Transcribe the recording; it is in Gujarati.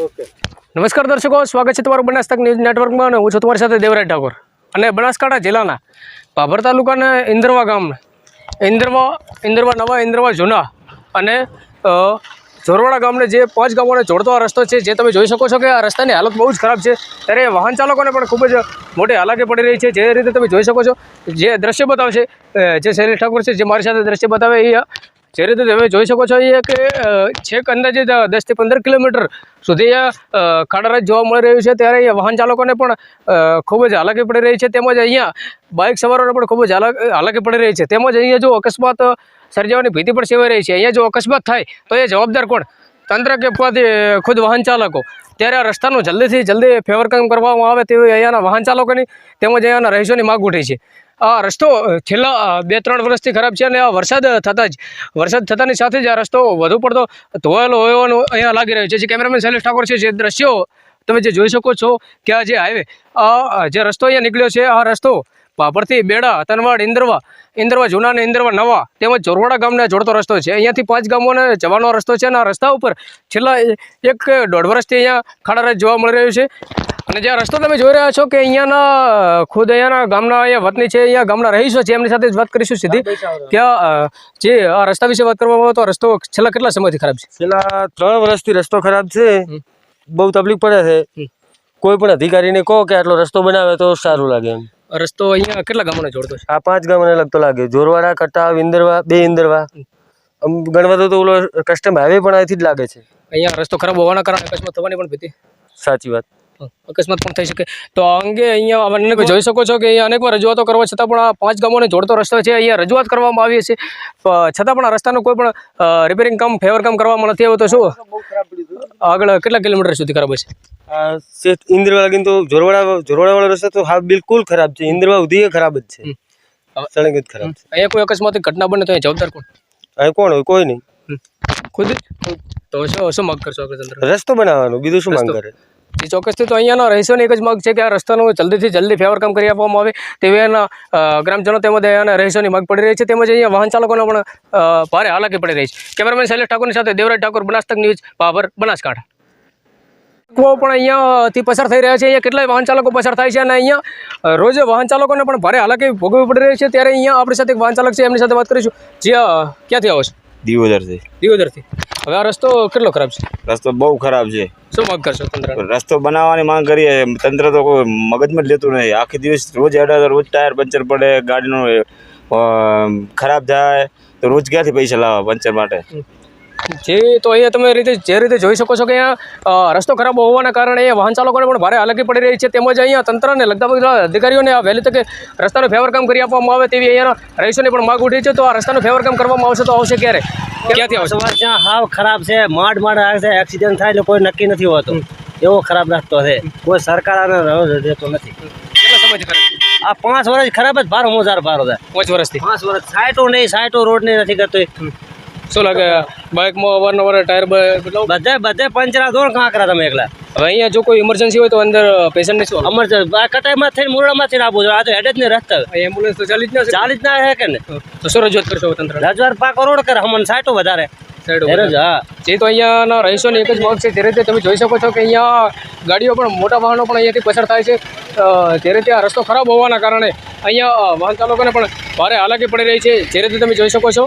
નમસ્કાર દર્શકો, સ્વાગત છે તમારું બનાસકાંઠા ન્યૂઝ નેટવર્કમાં અને હું છું તમારી સાથે દેવરાજ ઠાકોર. અને બનાસકાંઠા જિલ્લાના ભાભર તાલુકાના ઇન્દ્રવા ગામના, ઇન્દ્રવા ઇન્દ્રવા નવા, ઇન્દ્રવા જૂના અને જોરવાડા ગામને જે પાંચ ગામોને જોડતો આ રસ્તો છે, જે તમે જોઈ શકો છો કે આ રસ્તાની હાલત બહુ જ ખરાબ છે. ત્યારે વાહન ચાલકોને પણ ખૂબ જ મોટી હાલાકી પડી રહી છે. જે રીતે તમે જોઈ શકો છો, જે દ્રશ્ય બતાવશે જે શૈલેષ ઠાકોર છે, જે મારી સાથે દ્રશ્ય બતાવે એ જે રીતે તમે જોઈ શકો છો એ કે છેક અંદાજે દસથી પંદર કિલોમીટર સુધી ખાડારાજ જોવા મળી રહ્યું છે. ત્યારે અહીંયા વાહન ચાલકોને પણ ખૂબ જ હાલાકી પડી રહી છે. તેમજ અહીંયા બાઇક સવારોને પણ ખૂબ જ હાલા- હાલાકી પડી રહી છે. તેમજ અહીંયા જો અકસ્માત સર્જાવાની ભીતિ પણ સેવાઈ રહી છે. અહીંયા જો અકસ્માત થાય, તો એ જવાબદાર કોણ? તંત્ર કે ખુદ વાહન ચાલકો? ત્યારે આ રસ્તાનું જલ્દીથી જલ્દી ફેવરકામ કરવામાં આવે તેવી અહીંયાના વાહન ચાલકોની તેમજ અહીંયાના રહીશોની માગ ઉઠી છે. આ રસ્તો છેલ્લા બે ત્રણ વર્ષથી ખરાબ છે અને આ વરસાદ થતાં જ, વરસાદ થતાની સાથે જ આ રસ્તો વધુ પડતો ધોવાયેલો હોવાનું અહીંયા લાગી રહ્યું છે. જે કેમેરામેન શૈલેષ ઠાકોર છે, જે દ્રશ્યો તમે જે જોઈ શકો છો કે આ જે હાઈવે, આ જે રસ્તો અહીંયા નીકળ્યો છે, આ રસ્તો પાપડથી બેડા, તનવાડ, ઇન્દ્રવા ઇન્દ્રવા જૂના અને ઇન્દ્રવા નવા તેમજ ચોરવાડા ગામને જોડતો રસ્તો છે. અહીંયાથી પાંચ ગામોને જવાનો રસ્તો છે અને આ રસ્તા ઉપર છેલ્લા એક, દોઢ વર્ષથી અહીંયા ખાડારાજ જોવા મળી રહ્યું છે. અને જે રસ્તો તમે જોઈ રહ્યા છો કે અહીંયાના ખુદ અહીંયાના ગામના અહીંયા વતની છે અહીંયા ગામના રહીશો છે એમની સાથે જ વાત કરીશું સીધી. કે જે આ રસ્તા વિશે વાત કરવામાં આવે તો રસ્તો છેલ્લા કેટલા સમયથી ખરાબ છે? છેલ્લા ત્રણ વર્ષથી રસ્તો ખરાબ છે. બહુ તકલીફ પડે છે. કોઈ પણ અધિકારીને કહો કે આટલો રસ્તો બનાવે તો સારું લાગે એમ. રસ્તો અહીંયા કેટલા ગામોને જોડતો છે? આ પાંચ ગામને લગતો લાગે. જોરવાડા કટાવ ઇન્દરવા બે ઇન્દરવા. આમ ગણવા તો ઓલો કસ્ટમ હાઈવે પણ અહીંથી જ લાગે છે. અહીંયા રસ્તો ખરાબ હોવાના કારણે અકસ્માત થવાની પણ ભીતી. સાચી વાત. અકસ્માત પણ થઈ શકે. તો આ અંગે અહીંયા અમે કોઈ જોઈ શકો છો કે અહીંયા અનેકવાર રજૂઆતો કરવા છતાં પણ આ પાંચ ગામોને જોડતો રસ્તો છે. અહીંયા રજૂઆત કરવામાં આવી છે. છતાં પણ આ રસ્તાનું કોઈ પણ રિપેરિંગ કામ ફેવર કામ કરવામાં નથી આવ્યું તો શું? આગળ કેટલા કિલોમીટર સુધી ખરાબ હશે? ઇન્દ્રવાળા શેઠ ઇન્દરવા લગીને તો જોરવાડા જોરવાડાવાળો રસ્તો તો હા બિલકુલ ખરાબ છે. ઇન્દ્રવા સુધી ખરાબ જ છે. સળંગ જ ખરાબ છે. અહીંયા કોઈ અકસ્માત ઘટના બને તો જવાબદાર કોણ? અહીં કોણ હોય? કોઈ નહીં. ખુદ? તો શું શું માગ કરશો રસ્તો બનાવવાનો બીજું શું માંગ. કરે? જે ચોક્કસથી તો અહીંયાનો રહીશોની એક જ માગ છે કે આ રસ્તાનું જલ્દીથી જલ્દી ફેવર કામ કરી આપવામાં આવે તેવી એના ગ્રામજનો તેમજ અહીંયાના રહીશોની માગ પડી રહી છે તેમજ અહીંયા વાહન ચાલકોને પણ ભારે હાલાકી પડી રહી છે. કેમેરામેન શૈલેષ ઠાકોરની સાથે દેવરાજ ઠાકોર બનાસતક ન્યૂઝ પાવર બનાસકાંઠા. લોકો પણ અહીંયાથી પસાર થઈ રહ્યા છે અહીંયા કેટલાય વાહન ચાલકો પસાર થાય છે અને અહીંયા રોજ વાહન ચાલકોને પણ ભારે હાલાકી ભોગવવી પડી રહી છે ત્યારે અહીંયા આપણી સાથે એક વાહન ચાલક છે એમની સાથે વાત કરીશું. જે ક્યાંથી આવો છો? દિવોદરથી. દિવોદરથી. હવે આ રસ્તો કેટલો ખરાબ છે? રસ્તો બહુ ખરાબ છે. શું માંગ કરશો રસ્તો બનાવવાની માંગ કરીએ. તંત્ર તો કોઈ મગજમાં જ લેતું નહીં. આખી દિવસ રોજ અડાડે રોજ ટાયર પંચર પડે, ગાડીનું ખરાબ થાય, તો રોજ ક્યાંથી પૈસા લાવવા પંચર માટે? જે તો અહીંયા તમે રીતે જે રીતે જોઈ શકો છો કે અહીંયા રસ્તો ખરાબ હોવાના કારણે અહીંયા વાહન ચાલકોને પણ ભારે હાલાકી પડી રહી છે. તેમજ અહીંયા તંત્રને લગતા બધા અધિકારીઓને આ વહેલી તકે રસ્તાનું ફેવર કામ કરી આપવામાં આવે તેવી અહીંયાના રહીશોની પણ માગ ઉઠી છે. તો આ રસ્તાનું ફેવર કામ કરવામાં આવશે તો આવશે ક્યારે? ક્યાંથી આવશે? સવાર ત્યાં હાવ ખરાબ છે માડ માડ આવે છે એક્સિડન્ટ થાય એટલે કોઈ નક્કી નથી હોતું. એવો ખરાબ રસ્તો છે. કોઈ સરકાર આને દેતો નથી? આ પાંચ વર્ષ ખરાબ જ ભારો મોજાર ભારો છે. પાંચ વર્ષથી? પાંચ વર્ષ સાયટો નહીં સાયટો રોડ નહીં નથી કરતો. શું લાગે? બાઇકમાં અવારનવાર ટાયર બધે બધે પંચરા દોડ કાંકરા તમે એકલા. હવે અહીંયા જો કોઈ ઇમરજન્સી હોય તો અંદર પેશન્ટને શું અમર આ કટાઈમાં થઈને મુરડામાં થઈને આપો છો આ તો હેડે જ નહીં રસ્તા. એમ્બ્યુલન્સ તો ચાલી જ ના ચાલી જ ના હે કે ને? તો શું રજૂઆત કરશો તંત્ર રજવાર પાકો કરોડ કરે હમણાં સાઈટો વધારે. જ હા. જે તો અહીંયાના રહીશોને એક જ માર્ગ છે જે રીતે તમે જોઈ શકો છો કે અહીંયા ગાડીઓ પણ મોટા વાહનો પણ અહીંયાથી પસાર થાય છે. તે રીતે આ રસ્તો ખરાબ હોવાના કારણે અહીંયા વાહન ચાલકોને પણ ભારે હાલાકી પડી રહી છે. જે રીતે તમે જોઈ શકો છો